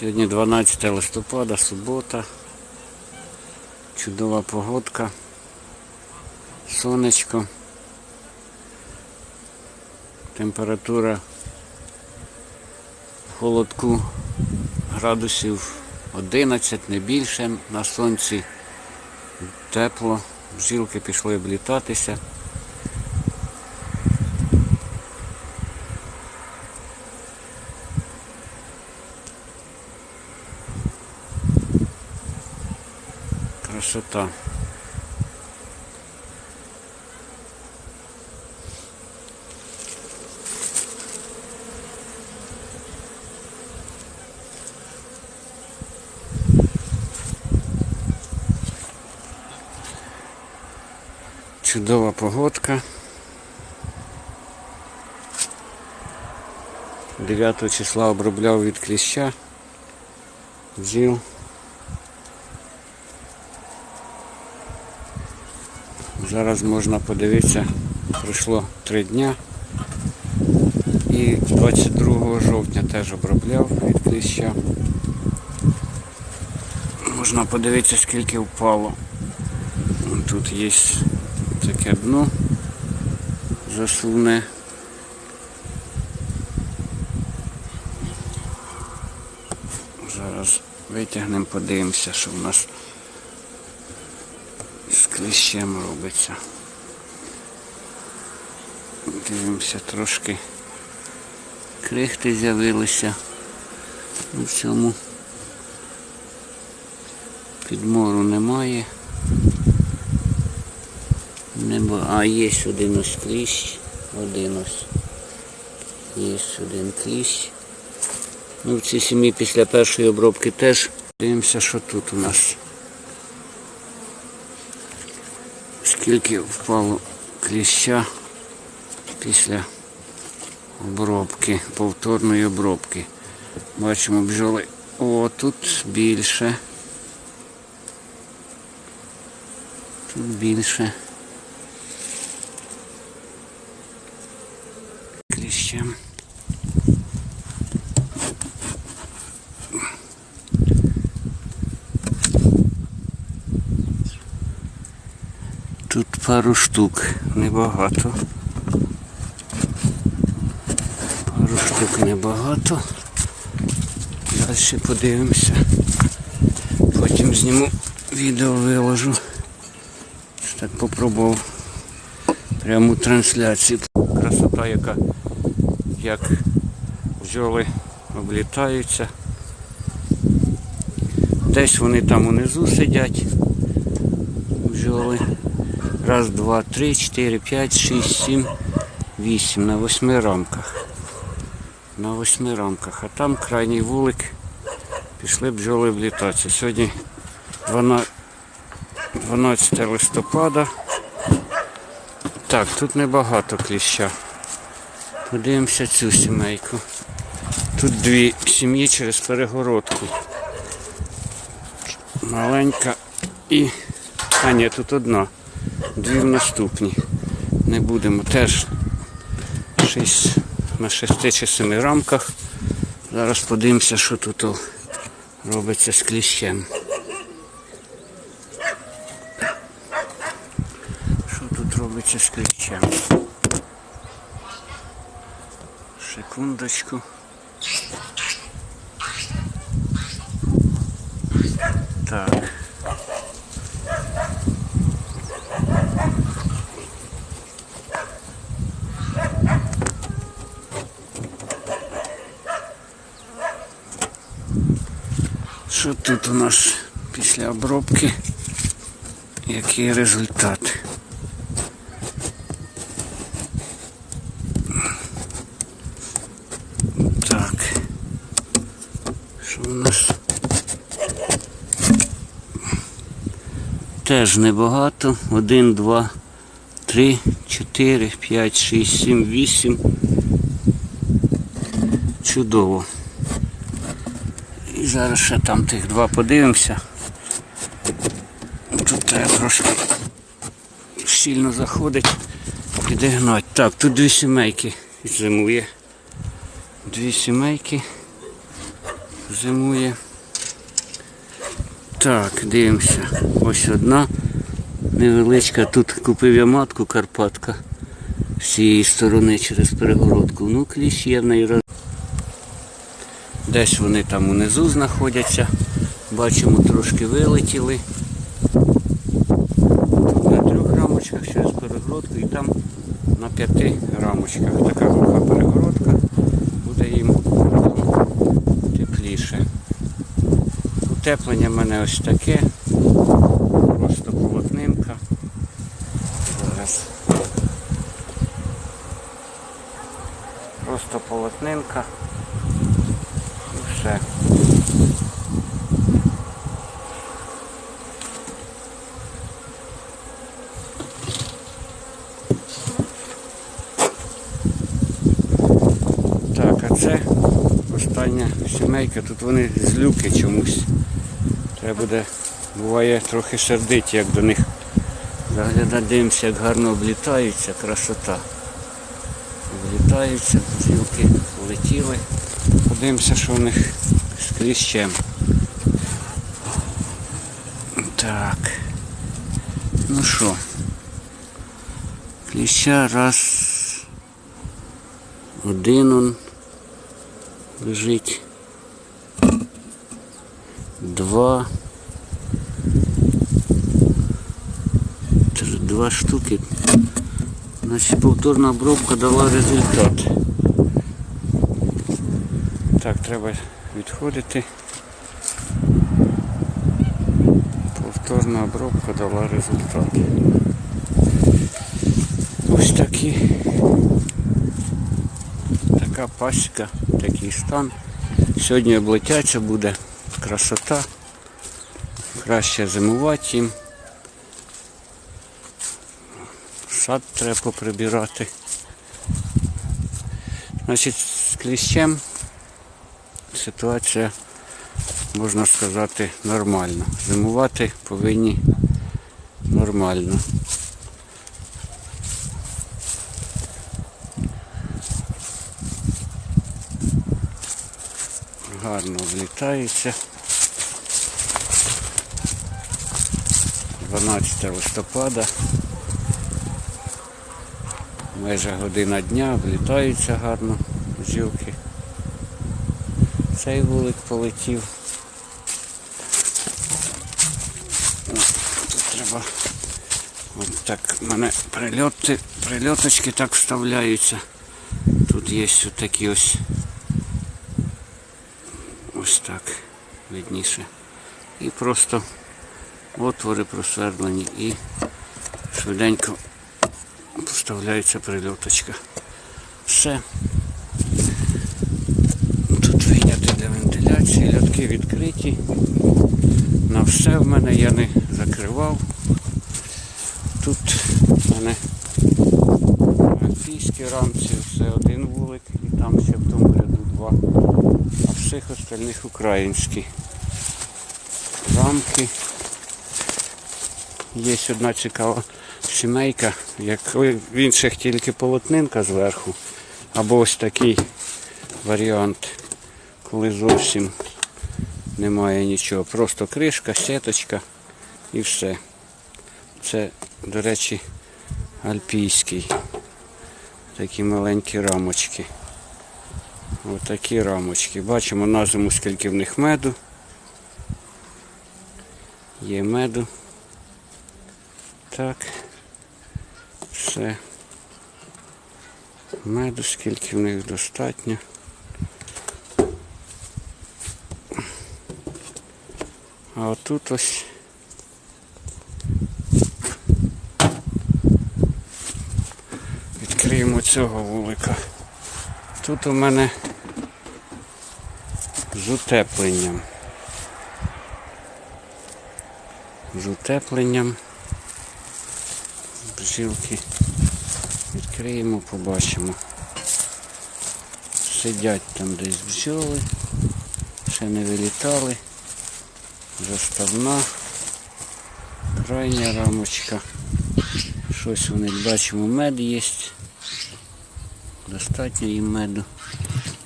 Сьогодні 12 листопада, субота. Чудова погодка. Сонечко. Температура холодку градусів 11, не більше. На сонці тепло. Бджілки пішли облітатися. Красота. Чудова погодка. 9 числа обробляв від кліща. Бджіл. Зараз можна подивитися, пройшло три дня. І 22 жовтня теж обробляв від кліща. Можна подивитися, скільки впало. Тут є таке дно засувне. Зараз витягнемо, подивимося, що в нас кліщем робиться. Дивимося, трошки крихти з'явилися у цьому. Підмору немає. Нема. А є один ось кліщ. Один ось. Є один кліщ. Ну, в цій сім'ї після першої обробки теж. Дивимося, що тут у нас. Скільки впало кліща після обробки, повторної обробки. Бачимо бджоли. О, тут більше. Тут більше. Кліщем. Тут пару штук, небагато. Пару штук небагато. Далі подивимося. Потім зніму відео виложу. Так попробував пряму трансляцію. Красота яка, як бджоли облітаються. Десь вони там унизу сидять. Бджоли. Раз, два, три, чотири, п'ять, шість, сім, вісім. На восьми рамках. На восьми рамках. А там крайній вулик. Пішли бджоли влітатися. Сьогодні 12 12 листопада. Так, тут небагато кліща. Подивимося цю сімейку. Тут дві сім'ї через перегородку. Маленька і... А ні, тут одна. Дві в наступні. Не будемо. Теж шість, на шести чи семи рамках. Зараз подивимося, що тут робиться з кліщем. Що тут робиться з кліщем? Секундочку. Так. Що тут у нас після обробки? Який результат? Так. Що у нас? Теж небагато. Один, два, три, чотири, п'ять, шість, сім, вісім. Чудово. І зараз ще там тих два подивимося. Тут треба трошки сильно заходить, підігнати. Так, тут дві сімейки зимує. Дві сімейки. зимує. Так, дивимося. Ось одна невеличка. Тут купив я матку Карпатка з цієї сторони через перегородку. Ну, кліщ є в неї. Десь вони там унизу знаходяться. Бачимо, трошки вилетіли. Тут на трьох рамочках через перегородку і там на п'яти рамочках. Така глуха перегородка. Буде їм тепліше. Утеплення в мене ось таке. Просто полотнинка. Зараз. Просто полотнинка. І. Так, а це остання сімейка. Тут вони з люки чомусь. Треба буде, буває трохи сердиті, як до них заглядати, дивимося, як гарно облітаються, красота. Облітаються, бджілки полетіли. Подивимося, що в них з кліщем. Так. Ну що? Кліща раз. Один он лежить. Два. Два штуки. Значить, повторна обробка дала результат. Так, треба відходити. Повторна обробка дала результат. Ось такі. Така пасіка, такий стан. Сьогодні облетяться буде красота. Краще зимувати їм. Сад треба поприбирати. Значить, з кліщем ситуація, можна сказати, нормальна. Зимувати повинні нормально. Гарно влітається. 12 листопада. Майже година дня, влітаються гарно бджілки. Цей вулик полетів. Тут треба. От так в мене прильоти, прильоточки так вставляються. Тут є ось такі ось ось так видніше. І просто отвори просвердлені і швиденько поставляється прильоточка. Все. Тут вийняти вентиляції, льотки відкриті. На все в мене я не закривав. Тут в мене альпійські рамці, все один вулик і там ще в тому ряду два. А всіх остальних українські рамки. Є одна цікава сімейка, як в інших тільки полотнинка зверху, або ось такий варіант, коли зовсім немає нічого. Просто кришка, сеточка і все. Це, до речі, альпійський. Такі маленькі рамочки. Отакі рамочки. Бачимо на зиму, скільки в них меду. Є меду. Так. Все. Меду, скільки в них достатньо. А отут ось відкриємо цього вулика. Тут у мене з утепленням. З утепленням. Бжілки відкриємо, побачимо. Сидять там десь бджоли, ще не вилітали. Заставна, крайня рамочка. Щось вони бачимо, мед є. Достатньо їм меду.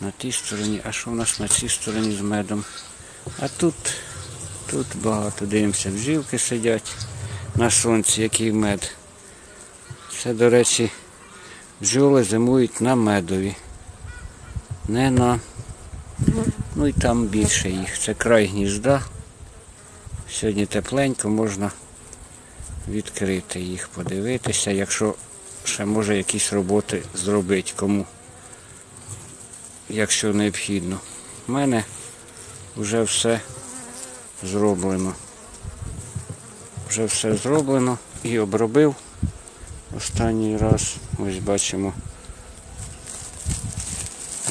на тій стороні. А що у нас на цій стороні з медом? А тут, тут багато дивимося, бджілки сидять на сонці, який мед. Це, до речі, бджоли зимують на медові. Не на. Ну і там більше їх. Це край гнізда. Сьогодні тепленько, можна відкрити їх, подивитися, якщо ще може якісь роботи зробити кому, якщо необхідно. У мене вже все зроблено. Вже все зроблено і обробив останній раз. Ось бачимо.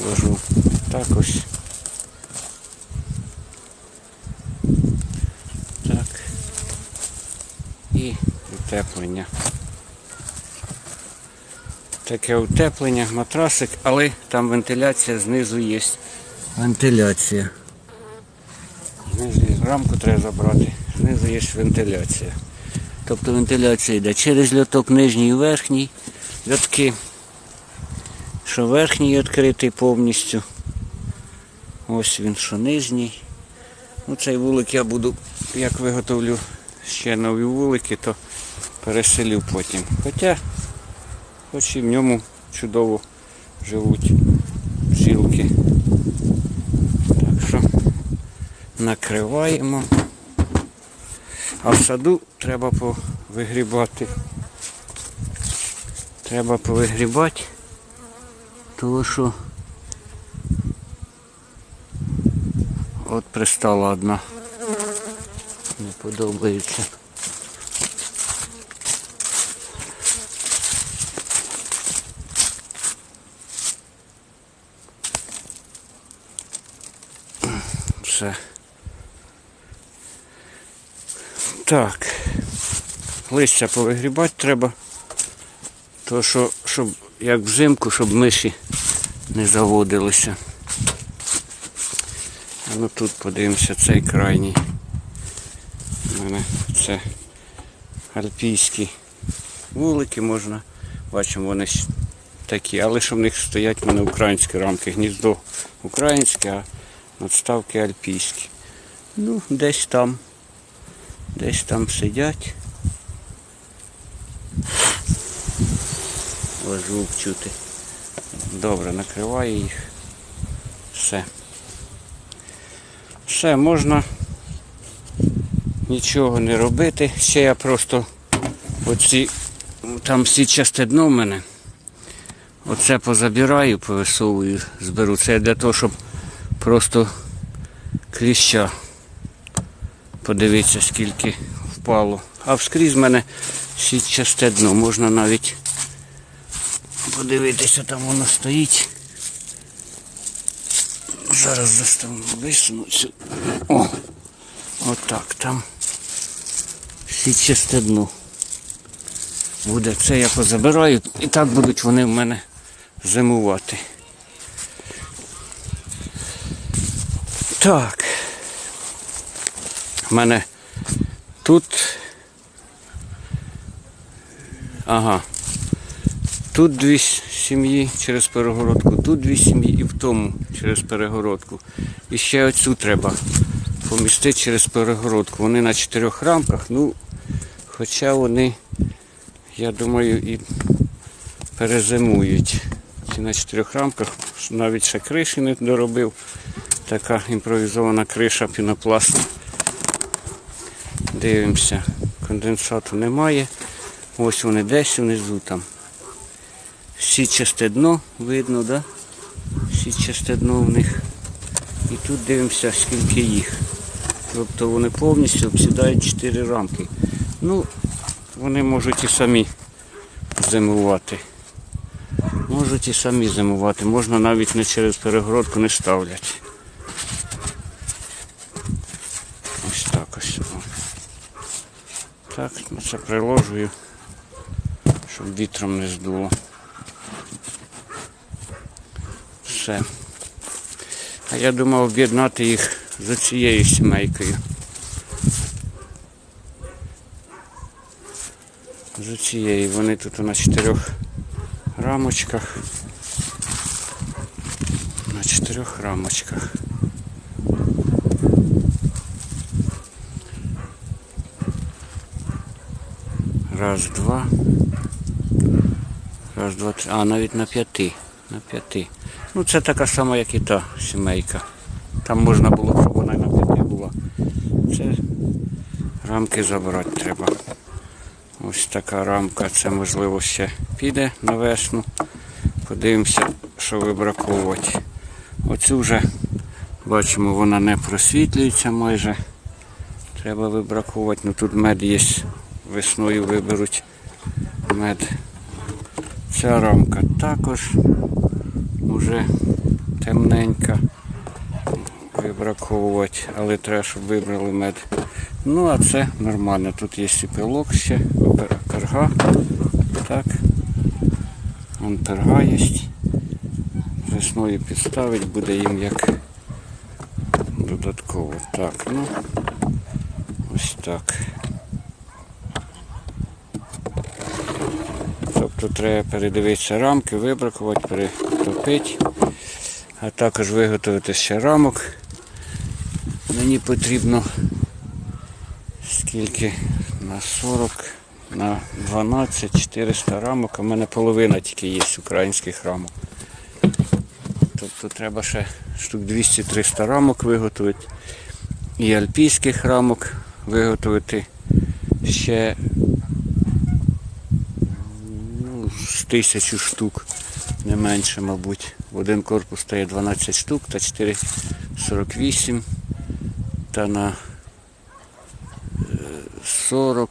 Ложу так ось. Так. І утеплення. Таке утеплення, матрасик, але там вентиляція знизу є. Вентиляція. Знизу рамку треба забрати. Знизу є вентиляція. Тобто вентиляція йде через льоток нижній і верхній. Льотки. Що верхній відкритий повністю. Ось він, що нижній. Ну, цей вулик я буду, як виготовлю ще нові вулики, то переселю потім. Хоча, хоч і в ньому чудово живуть бджілки. Так що накриваємо. А в саду треба повигрібати. Треба повигрібати, тому що от пристала одна. Не подобається. Все. Так. Листя повигрібати треба. То що, щоб як взимку, щоб миші не заводилися. А ну тут подивимося цей крайній. У мене це альпійські вулики можна. Бачимо, вони такі, але що в них стоять в мене українські рамки. Гніздо українське, а надставки альпійські. Ну, десь там. Десь там сидять. Ось звук чути. Добре, накриваю їх. Все. Все, можна нічого не робити. Ще я просто оці, там сітчасте дно в мене. Оце позабираю, повисовую, зберу. Це для того, щоб просто кліща подивитися, скільки впало. А вскрізь в мене сітчасте дно. Можна навіть подивитися, там воно стоїть. Зараз заставлю висуну. О! Отак там. Сітчасте дно. Буде це я позабираю і так будуть вони в мене зимувати. Так. У мене тут. Ага. Тут дві сім'ї через перегородку, тут дві сім'ї і в тому через перегородку. І ще оцю треба помістити через перегородку. Вони на чотирьох рамках, ну, хоча вони, я думаю, і перезимують. Ці на чотирьох рамках навіть ще криші не доробив. Така імпровізована криша пінопласт. Дивимося, конденсату немає. Ось вони десь внизу там. Сітчасте дно видно, да? Сітчасте дно в них. І тут дивимося, скільки їх. Тобто вони повністю обсідають 4 рамки. Ну, вони можуть і самі зимувати. Можуть і самі зимувати. Можна навіть не через перегородку не ставлять. Ось так ось. о. Так, ну це приложую, щоб вітром не здуло. Все. А я думав об'єднати їх з цією сімейкою. З цією. Вони тут на чотирьох рамочках. На чотирьох рамочках. Раз, два. Раз, два, три. А, навіть на п'яти. На п'яти. Ну, це така сама, як і та сімейка. Там можна було, щоб вона на п'яти була. Це рамки забрати треба. Ось така рамка. Це можливо ще піде на весну. Подивимося, що вибраковувати. Оцю вже бачимо, вона не просвітлюється майже. Треба вибраковувати. Ну тут мед є. Весною виберуть мед. Ця рамка також вже темненька. Вибраковувати, але треба, щоб вибрали мед. Ну, а це нормально. Тут є і пилок ще, перга. Так. Вон перга є. Весною підставить, буде їм як додатково. Так, ну ось так. Тобто треба передивитися рамки, вибракувати, перетопити, а також виготовити ще рамок. Мені потрібно скільки на 40, на 12, 400 рамок, а в мене половина тільки є українських рамок. Тобто треба ще штук 200-300 рамок виготовити. І альпійських рамок виготовити ще ну, з тисячу штук, не менше, мабуть. В один корпус стає 12 штук та 4,48 та на е, 40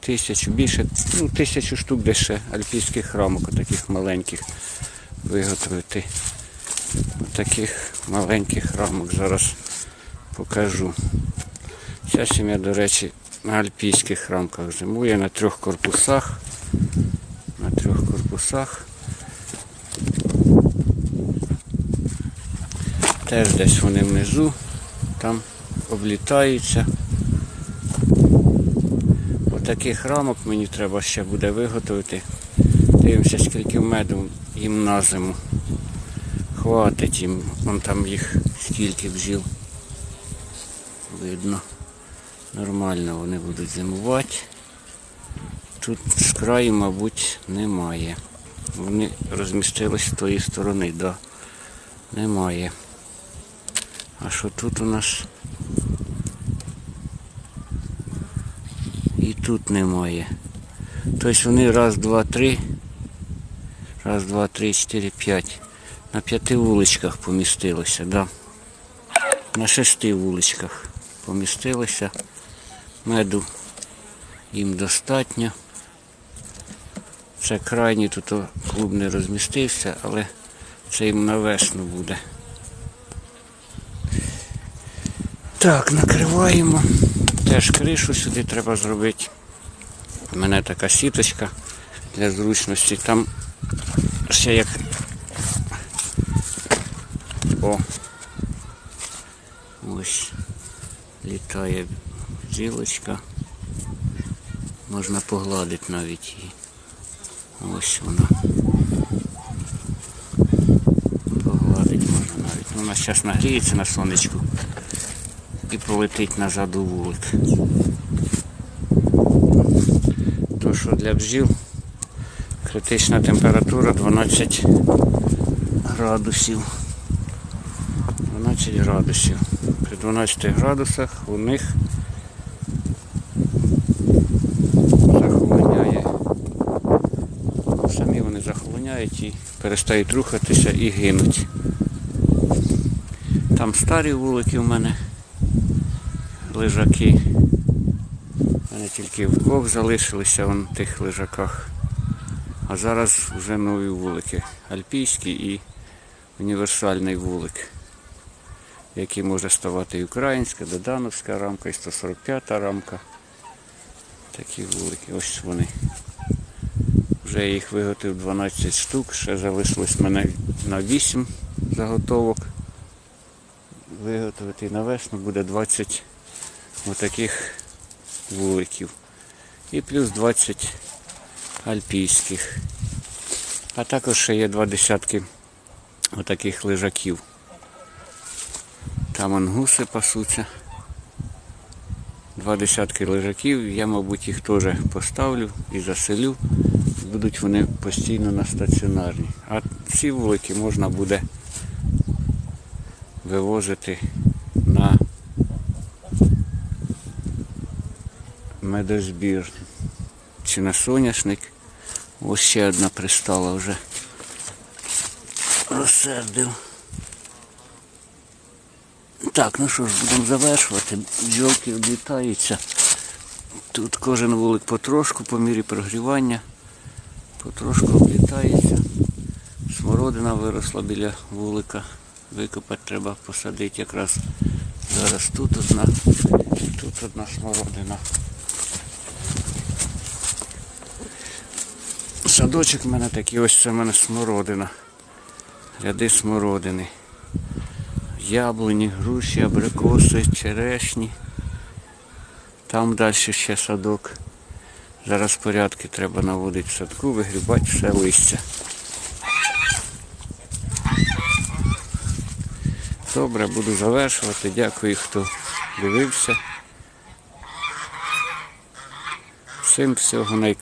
тисячу, більше, ну, тисячу штук ще альпійських рамок, таких маленьких виготовити. Таких маленьких рамок зараз покажу. Ця сім'я, до речі, на альпійських рамках зимує на трьох корпусах. На. Теж десь вони внизу, там облітаються. Отаких рамок мені треба ще буде виготовити. Дивимося, скільки меду їм на зиму. Хватить їм, вон там їх скільки бджіл. Видно. Нормально вони будуть зимувати. Тут краю, мабуть, немає. Вони розмістились з тої сторони, да. Немає. А що тут у нас? І тут немає. Тобто вони раз, два, три. Раз, два, три, чотири, п'ять. На п'яти вуличках помістилися, да. На шести вуличках помістилися. Меду їм достатньо. Це крайній тут клуб не розмістився, але це їм на весну буде. Так, накриваємо. Теж кришу сюди треба зробити. У мене така сіточка для зручності. Там ще як. О. Ось літає бджілочка. Можна погладити навіть її. Ось вона. Погладити можна навіть. Ну, Вона зараз нагріється на сонечку і полетить назад у вулик. То що для бджіл критична температура 12 градусів. 12 градусів. При 12 градусах у них захолоняє. Самі вони захолоняють і перестають рухатися і гинуть. Там старі вулики у мене лежаки. У мене тільки вдвох залишилися вон в тих лежаках. А зараз вже нові вулики. Альпійський і універсальний вулик, який може ставати і українська, Додановська рамка, і 145 рамка. Такі вулики. Ось вони. Вже я їх виготовив 12 штук, ще залишилось мене на 8 заготовок. Виготовити на весну буде 20 отаких вуликів. І плюс 20 альпійських. А також ще є два десятки отаких лежаків. Там он гуси пасуться. Два десятки лежаків. Я, мабуть, їх теж поставлю і заселю. Будуть вони постійно на стаціонарні. А ці вулики можна буде вивозити на медозбір чи на соняшник. Ось ще одна пристала вже. Розсердив. Так, ну що ж, будемо завершувати. Бджолки облітаються. Тут кожен вулик потрошку, по мірі прогрівання. Потрошку облітається. Смородина виросла біля вулика. Викопати треба посадити якраз зараз тут одна, тут одна смородина. Садочок в мене такий, ось це в мене смородина. Ряди смородини. Яблуні, груші, абрикоси, черешні. Там далі ще садок. Зараз порядки треба наводити в садку, вигрібати все листя. Добре, буду завершувати. Дякую, хто дивився. Всім всього найкращого.